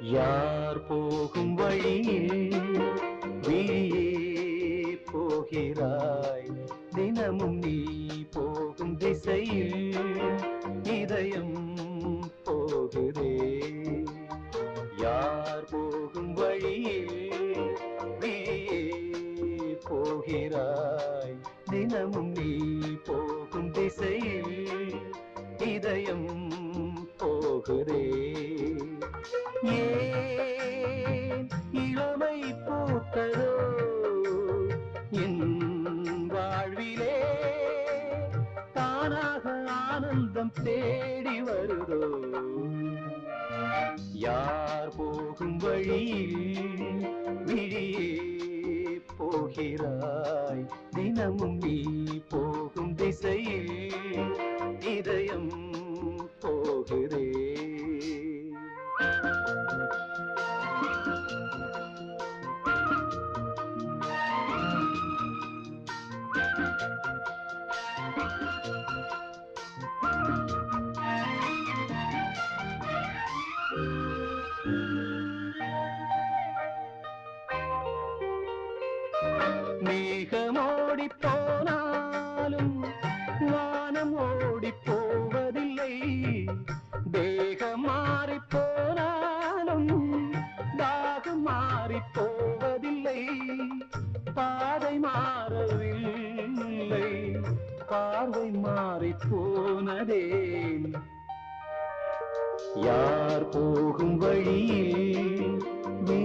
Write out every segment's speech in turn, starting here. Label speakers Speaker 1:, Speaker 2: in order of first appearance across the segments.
Speaker 1: யார் போகும் வழியில் வீயே போகிறாய்? தினமும் நீ போகிறாய். தினமும் நீ போகும் திசையில் இதயம் போகிறே ஏன் இளமை பூத்ததோ? என் வாழ்விலே தானாக ஆனந்தம் தேடி வருதோ? யார் போகும் வழியில் விழியே போகிறாய் தினமும் நீ போகும் திசையில் இதயம் போகிறே Thank you. மேகமோடி போனாலும் வானம் ஓடி போவதில்லை தேகம் மாறி போனாலும் தாகம் மாறி போவதில்லை பாதை மாறவில்லை பார்வை மாறி போனதே யார் போகும் வழியில் நீ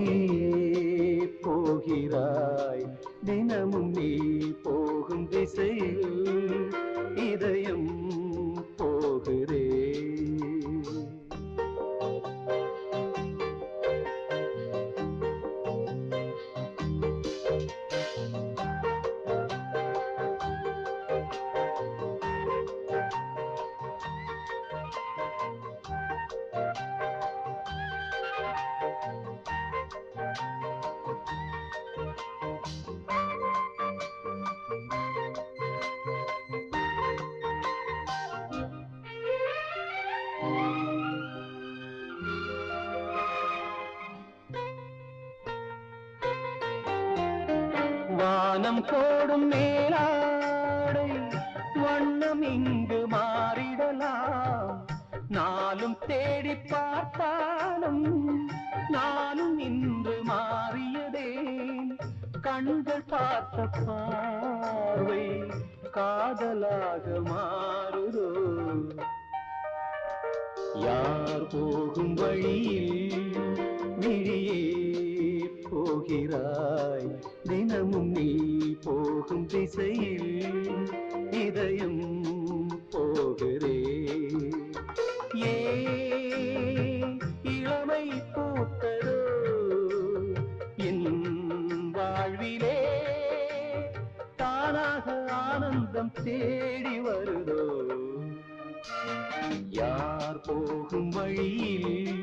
Speaker 1: போகிறாய். தினமும் நீ போகும் திசையில் வானம் போடும் மேலாடை வண்ணம் இங்கு மாறிடலாம். நாளும் தேடி பார்த்தாலும் நானும் இன்று மாறியதே. கண்கள் பார்த்த பார்வை காதலாக மாறுதோ? யார் போகும் வழியில் விழியே போகிறாய். தினமும் நீ போகும் திசையில் இதயம் போகிறே ஏ இளமை பூத்ததோ என் வாழ்விலே தானாக ஆனந்தம் தேடி வருதோ. யார் போகும் வழியில்